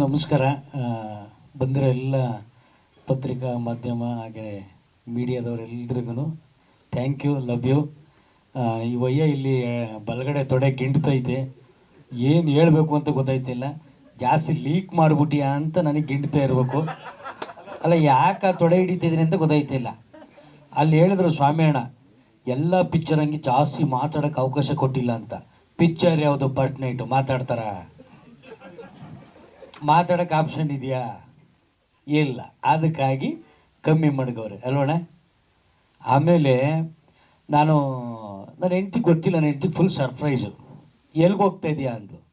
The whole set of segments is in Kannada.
ನಮಸ್ಕಾರ. ಬಂದಿರೋ ಎಲ್ಲ ಪತ್ರಿಕಾ ಮಾಧ್ಯಮ ಹಾಗೆ ಮೀಡಿಯಾದವರೆಲ್ಲರಿಗೂ ಥ್ಯಾಂಕ್ ಯು ಲವ್ ಯು ಈ ವಯ್ಯ ಇಲ್ಲಿ ಬಲಗಡೆ ತೊಡೆ ಗಿಂಡ್ತೈತೆ ಏನು ಹೇಳಬೇಕು ಅಂತ ಗೊತ್ತಾಯ್ತಿಲ್ಲ ಜಾಸ್ತಿ ಲೀಕ್ ಮಾಡಿಬಿಟ್ಟಿಯಾ ಅಂತ ನನಗೆ ಗಿಂಡ್ತಾ ಇರಬೇಕು. ಅಲ್ಲ, ಯಾಕೆ ಆ ತೊಡೆ ಹಿಡಿತಿದ್ದೀನಿ ಅಂತ ಗೊತ್ತಾಯ್ತಿಲ್ಲ ಅಲ್ಲಿ ಹೇಳಿದ್ರು ಸ್ವಾಮಿಯಣ್ಣ ಎಲ್ಲ ಪಿಕ್ಚರ್ ಹಂಗೆ ಜಾಸ್ತಿ ಮಾತಾಡೋಕ್ಕೆ ಅವಕಾಶ ಕೊಟ್ಟಿಲ್ಲ ಅಂತ. ಪಿಕ್ಚರ್ ಯಾವುದು ಫಸ್ಟ್ ನೈಟು ಮಾತಾಡ್ತಾರ? ಮಾತಾಡೋಕ್ಕೆ ಆಪ್ಷನ್ ಇದೆಯಾ? ಇಲ್ಲ. ಅದಕ್ಕಾಗಿ ಕಮ್ಮಿ ಮಡ್ಗವ್ರೆ. ಅಲ್ವಣ ಆಮೇಲೆ ನಾನು, ನನ್ನ ಹೆಂಡ್ತಿ ಗೊತ್ತಿಲ್ಲ, ನನ್ನ ಹೆಂಡ್ತಿ ಫುಲ್ ಸರ್ಪ್ರೈಸು ಎಲ್ಲಿಗೆ ಹೋಗ್ತಾ ಇದೆಯಾ ಅಂದು?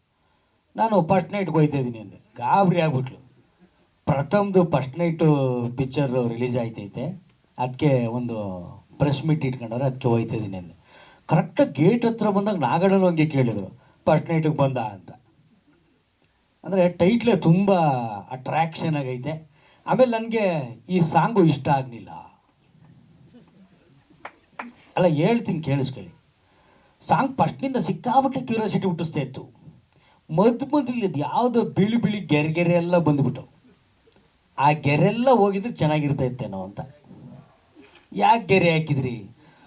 ನಾನು ಫಸ್ಟ್ ನೈಟ್ಗೆ ಹೋಗ್ತಾ ಇದ್ದೀನಿ ಅಂದೆ. ಗಾಬರಿ ಆಗ್ಬಿಟ್ಲು. ಪ್ರಥಮದು ಫಸ್ಟ್ ನೈಟು ಪಿಕ್ಚರು ರಿಲೀಸ್ ಆಯ್ತೈತೆ. ಅದಕ್ಕೆ ಒಂದು ಪ್ರೆಸ್ ಮೀಟ್ ಇಟ್ಕೊಂಡವ್ರೆ ಅದಕ್ಕೆ ಹೋಗ್ತಾ ಇದ್ದೀನಿ ಅಂದೆ. ಕರೆಕ್ಟಾಗಿ ಗೇಟ್ ಹತ್ರ ಬಂದಾಗ ನಾಗಡಲ್ಲಿ ಹಂಗೆ ಕೇಳಿದರು. ಫಸ್ಟ್ ನೈಟಿಗೆ ಬಂದ ಅಂತ. ಅಂದರೆ ಟೈಟ್ಲೇ ತುಂಬ ಅಟ್ರ್ಯಾಕ್ಷನ್ ಆಗೈತೆ. ಆಮೇಲೆ ನನಗೆ ಈ ಸಾಂಗು ಇಷ್ಟ ಆಗಲಿಲ್ಲ. ಅಲ್ಲ, ಹೇಳ್ತೀನಿ, ಕೇಳಿಸ್ಕೊಳ್ಳಿ. ಸಾಂಗ್ ಫಸ್ಟ್ನಿಂದ ಸಿಕ್ಕಾಪಟ್ಟೆ ಕ್ಯೂರಿಯಾಸಿಟಿ ಹುಟ್ಟಿಸ್ತಾ ಇತ್ತು. ಮದ್ದು ಮದ್ದಿಲ್ಲದ ಯಾವುದೋ ಬಿಳಿ ಬಿಳಿ ಗೆರೆ ಗೆರೆ ಎಲ್ಲ ಆ ಗೆರೆಲ್ಲ ಹೋಗಿದ್ರೆ ಚೆನ್ನಾಗಿರ್ತಾ ಇತ್ತೇನೋ ಅಂತ. ಯಾಕೆ ಗೆರೆ ಹಾಕಿದ್ರಿ?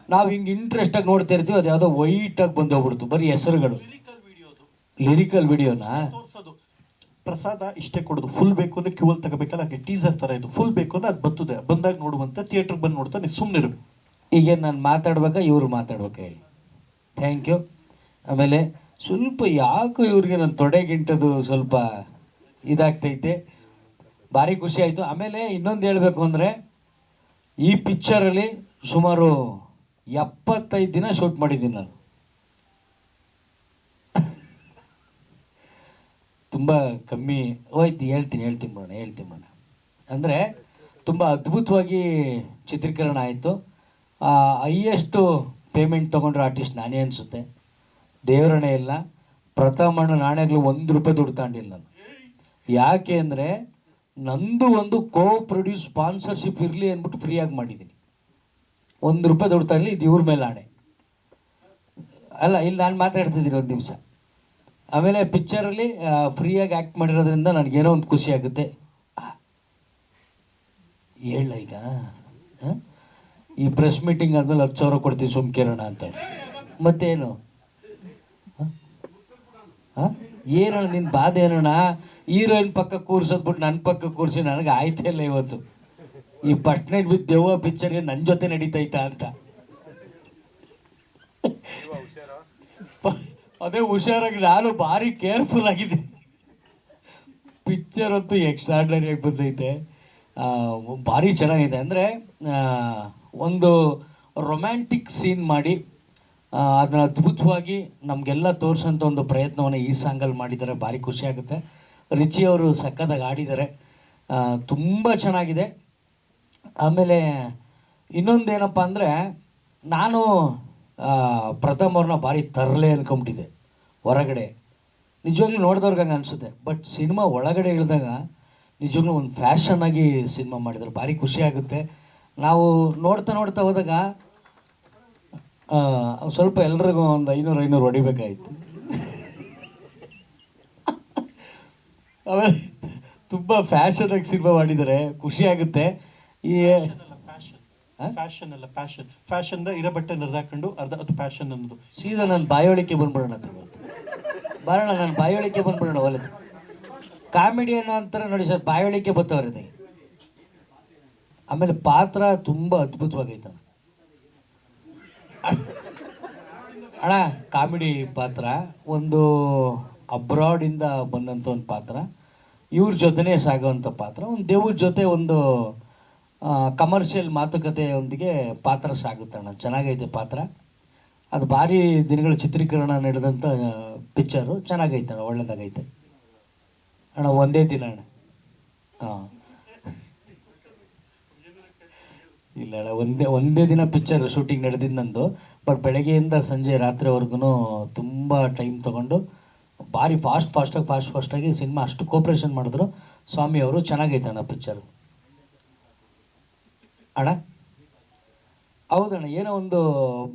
ನಾವು ಹಿಂಗೆ ಇಂಟ್ರೆಸ್ಟಾಗಿ ನೋಡ್ತಾ ಇರ್ತೀವಿ, ಅದು ಯಾವುದೋ ವೈಟಾಗಿ ಬಂದು ಹೋಗ್ಬಿಡ್ತು. ಬರೀ ಹೆಸರುಗಳು. ಲಿರಿಕಲ್ ವಿಡಿಯೋನಾ ಪ್ರಸಾದ ಇಷ್ಟೇ ಕೊಡೋದು. ಫುಲ್ ಬೇಕು ಅಂದ್ರೆ ಕ್ಯೂ ಅಲ್ಲಿ ತಗೋಬೇಕಲ್ಲ, ಹಾಗೆ ಟೀಸರ್ ತರ ಇದು. ಫುಲ್ ಬೇಕು ಅಂದ್ರೆ ಅದು ಬತ್ತದೆ ಬಂದಾಗ ನೋಡುವಂತ ಥಿಯೇಟರ್ ಬಂದು ನೋಡ್ತಾ ನೀವು ಸುಮ್ಮನಿರು ಈಗ ನಾನು ಮಾತಾಡ್ಬೇಕಾ ಇವರು ಮಾತಾಡ್ಬೇಕಾ ಹೇಳಿ. ಥ್ಯಾಂಕ್ ಯು ಆಮೇಲೆ ಸ್ವಲ್ಪ ಯಾಕೋ ಇವ್ರಿಗೆ ನನ್ನ ತೊಡೆಗಿಂಟದು ಸ್ವಲ್ಪ ಇದಾಗ್ತೈತೆ. ಭಾರಿ ಖುಷಿ ಆಯಿತು. ಆಮೇಲೆ ಇನ್ನೊಂದು ಹೇಳಬೇಕು ಅಂದರೆ, ಈ ಪಿಕ್ಚರಲ್ಲಿ ಸುಮಾರು ಎಪ್ಪತ್ತೈದು ದಿನ ಶೂಟ್ ಮಾಡಿದ್ದೀನಿ ನಾನು. ತುಂಬ ಕಮ್ಮಿ ಹೋಯ್ತು ಹೇಳ್ತೀನಿ ಹೇಳ್ತೀನಿ ಬಿಡೋಣ ಹೇಳ್ತೀನಿ ಬಿಡೋಣ ಅಂದರೆ ತುಂಬ ಅದ್ಭುತವಾಗಿ ಚಿತ್ರೀಕರಣ ಆಯಿತು. ಹೈಯೆಸ್ಟು ಪೇಮೆಂಟ್ ತೊಗೊಂಡ್ರೆ ಆರ್ಟಿಸ್ಟ್ ನಾನೇ ಅನಿಸುತ್ತೆ. ದೇವರಣೆ ಇಲ್ಲ. ಪ್ರಥಮಣ್ಣ ನಾಣ್ಯಗಳು ಒಂದು ರೂಪಾಯಿ ದುಡ್ಡು ತಗೊಂಡಿಲ್ಲ ನಾನು. ಯಾಕೆ ಅಂದರೆ ನಂದು ಒಂದು ಕೋ ಪ್ರೊಡ್ಯೂಸ್ ಸ್ಪಾನ್ಸರ್ಶಿಪ್ ಇರಲಿ ಅಂದ್ಬಿಟ್ಟು ಫ್ರೀಯಾಗಿ ಮಾಡಿದ್ದೀನಿ ಒಂದು ರೂಪಾಯಿ ದುಡ್ಡು ತಗಲಿ ಇದು ಇವ್ರ ಮೇಲೆ ಆಣೆ. ಅಲ್ಲ, ಇಲ್ಲಿ ನಾನು ಮಾತಾಡ್ತಿದ್ದೀನಿ ಒಂದು ನಿಮಿಷ. ಆಮೇಲೆ ಪಿಕ್ಚರಲ್ಲಿ ಫ್ರೀಯಾಗಿ ಆ್ಯಕ್ಟ್ ಮಾಡಿರೋದ್ರಿಂದ ನನಗೇನೋ ಒಂದು ಖುಷಿ ಆಗುತ್ತೆ. ಹೇಳ ಈಗ? ಈ ಪ್ರೆಸ್ ಮೀಟಿಂಗ್ ಆದ್ಮೇಲೆ ಹತ್ತು ಸಾವಿರ ಕೊಡ್ತೀವಿ ಸುಮ್ಕೇರೋಣ ಅಂತ ಮತ್ತೇನು? ಏನಣ್ಣ ನಿನ್ನ ಬಾಧೆ ಏನಣ್ಣ? ಹೀರೋಯಿನ್ ಪಕ್ಕ ಕೂರ್ಸೋದ್ಬಿಟ್ಟು ನನ್ನ ಪಕ್ಕ ಕೂರಿಸಿ ನನಗೆ ಆಯ್ತೇ ಇಲ್ಲ ಇವತ್ತು. ಈ ಪಟ್ನೆಟ್ ನೈಟ್ ವಿತ್ ದೆವ್ವ ಪಿಕ್ಚರ್ಗೆ ನನ್ನ ಜೊತೆ ನಡೀತೈತಾ ಅಂತ. ಅದೇ ಹುಷಾರಾಗಿ, ನಾನು ಭಾರಿ ಕೇರ್ಫುಲ್ ಆಗಿದೆ. ಪಿಕ್ಚರ್ ಅಂತೂ ಎಕ್ಸ್ಟ್ರಾಡ್ನರಿ ಆಗಿ ಬಂದೈತೆ. ಭಾರಿ ಚೆನ್ನಾಗಿದೆ. ಅಂದರೆ ಒಂದು ರೊಮ್ಯಾಂಟಿಕ್ ಸೀನ್ ಮಾಡಿ ಅದನ್ನ ಅದ್ಭುತವಾಗಿ ನಮಗೆಲ್ಲ ತೋರಿಸೋಂಥ ಒಂದು ಪ್ರಯತ್ನವನ್ನು ಈ ಸಾಂಗಲ್ಲಿ ಮಾಡಿದ್ದಾರೆ. ಭಾರಿ ಖುಷಿ ಆಗುತ್ತೆ. ರಿಚಿ ಅವರು ಸಕ್ಕದಾಗಿ ಆಡಿದ್ದಾರೆ. ತುಂಬ ಚೆನ್ನಾಗಿದೆ. ಆಮೇಲೆ ಇನ್ನೊಂದೇನಪ್ಪ ಅಂದರೆ, ನಾನು ಪ್ರಥಮ್ ಅವ್ರನ್ನ ಭಾರಿ ತರಲೆ ಅನ್ಕೊಂಬಿಟ್ಟಿದೆ. ಹೊರಗಡೆ. ನಿಜವಾಗ್ಲೂ ನೋಡಿದವ್ರಿಗೆ ಹಂಗೆ ಅನಿಸುತ್ತೆ. ಬಟ್ ಸಿನಿಮಾ ಒಳಗಡೆ ಇಳಿದಾಗ ನಿಜವಾಗ್ಲೂ ಒಂದು ಫ್ಯಾಷನ್ ಆಗಿ ಸಿನಿಮಾ ಮಾಡಿದ್ದಾರೆ ಭಾರಿ ಖುಷಿ ಆಗುತ್ತೆ. ನಾವು ನೋಡ್ತಾ ನೋಡ್ತಾ ಹೋದಾಗ ಸ್ವಲ್ಪ ಎಲ್ರಿಗೂ ಒಂದು ಐನೂರು ಐನೂರು ಹೊಡಿಬೇಕಾಯ್ತು. ಆಮೇಲೆ ತುಂಬ ಫ್ಯಾಷನಾಗಿ ಸಿನಿಮಾ ಮಾಡಿದ್ದಾರೆ ಖುಷಿ ಆಗುತ್ತೆ. ಈ ಫ್ಯಾಷನ್ ಅಲ್ಲ ಫ್ಯಾಷನ್ ಫ್ಯಾಷನ್ ಇರೋ ಬಟ್ಟೆ ನರ್ದಾಕೊಂಡು ಅರ್ಧ ಅದು ಫ್ಯಾಷನ್ ಅನ್ನೋದು. ಸೀದಾ ನಾನು ಬಾಯೋಳಿಕೆ ಬಂದ್ಬಿಡೋಣ. ಬರೋಣ ನಾನು ಬಾಯೋಳಿಕೆ ಬಂದ್ಬಿಡೋಣ ಒಲೆದು ಕಾಮಿಡಿ ಅನ್ನೋ ಅಂತಾರೆ ನೋಡಿ ಸರ್ ಬಾಯೋಳಿಕೆ ಬರ್ತವ್ರೆ ಆಮೇಲೆ ಪಾತ್ರ ತುಂಬ ಅದ್ಭುತವಾಗೈತೆ. ಅಣ್ಣ ಕಾಮಿಡಿ ಪಾತ್ರ ಒಂದು ಅಬ್ರಾಡಿಂದ ಬಂದಂಥ ಒಂದು ಪಾತ್ರ ಇವ್ರ ಜೊತೆನೇ ಸಾಗುವಂಥ ಪಾತ್ರ ಒಂದು ದೇವ್ರ ಜೊತೆ ಒಂದು ಕಮರ್ಷಿಯಲ್ ಮಾತುಕತೆಯೊಂದಿಗೆ ಪಾತ್ರ ಸಾಗುತ್ತಣ್ಣ ಚೆನ್ನಾಗೈತೆ ಪಾತ್ರ. ಅದು ಭಾರಿ ದಿನಗಳ ಚಿತ್ರೀಕರಣ ನಡೆದಂಥ ಪಿಕ್ಚರು ಚೆನ್ನಾಗೈತೆ ಅಣ್ಣ ಒಳ್ಳೆಯದಾಗೈತೆ ಅಣ್ಣ, ಒಂದೇ ದಿನ ಅಣ್ಣ. ಹಾಂ. ಇಲ್ಲ ಅಣ್ಣ, ಒಂದೇ ಒಂದೇ ದಿನ ಪಿಕ್ಚರ್ ಶೂಟಿಂಗ್ ನಡೆದಿದ್ದು ನಂದು. ಬಟ್ ಬೆಳಗ್ಗೆಯಿಂದ ಸಂಜೆ ರಾತ್ರಿವರೆಗೂ ತುಂಬ ಟೈಮ್ ತೊಗೊಂಡು, ಭಾರಿ ಫಾಸ್ಟ್ ಫಾಸ್ಟಾಗಿ ಫಾಸ್ಟ್ ಫಾಸ್ಟಾಗಿ ಸಿನಿಮಾ ಅಷ್ಟು ಕೋಪ್ರೇಷನ್ ಮಾಡಿದ್ರು. ಸ್ವಾಮಿ ಅವರು ಚೆನ್ನಾಗೈತೆ ಅಣ್ಣ ಪಿಕ್ಚರು ಅಣ್ಣ? ಹೌದಣ್ಣ ಏನೋ ಒಂದು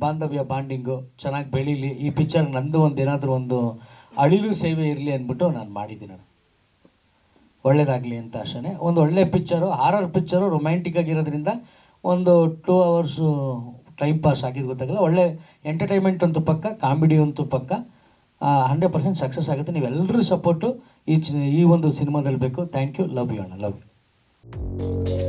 ಬಾಂಧವ್ಯ, ಬಾಂಡಿಂಗು, ಚೆನ್ನಾಗಿ ಬೆಳೀಲಿ. ಈ ಪಿಕ್ಚರ್ ನಂದು ಒಂದು ಏನಾದರೂ ಒಂದು ಅಳಿಲು ಸೇವೆ ಇರಲಿ ಅಂದ್ಬಿಟ್ಟು ನಾನು ಮಾಡಿದ್ದೀನಿ ಒಳ್ಳೇದಾಗಲಿ ಅಂತ ಅಷ್ಟೇ ಒಂದು ಒಳ್ಳೆ ಪಿಕ್ಚರು ಹಾರರ್ ಪಿಕ್ಚರು ರೊಮ್ಯಾಂಟಿಕ್ ಆಗಿರೋದ್ರಿಂದ ಒಂದು ಟೂ ಅವರ್ಸು ಟೈಮ್ ಪಾಸ್ ಆಗಿದ್ದು ಗೊತ್ತಾಗಲ್ಲ. ಒಳ್ಳೆ ಎಂಟರ್ಟೈನ್ಮೆಂಟ್ ಅಂತೂ ಪಕ್ಕ ಕಾಮಿಡಿ ಅಂತೂ ಪಕ್ಕ. ಹಂಡ್ರೆಡ್ ಪರ್ಸೆಂಟ್ ಸಕ್ಸಸ್ ಆಗುತ್ತೆ. ನೀವೆಲ್ಲರೂ ಸಪೋರ್ಟು ಈ ಚಿ, ಈ ಒಂದು ಸಿನಿಮಾದಲ್ಲಿ ಬೇಕು. ಥ್ಯಾಂಕ್ ಯು ಲವ್ ಯು ಅಣ್ಣ. Love you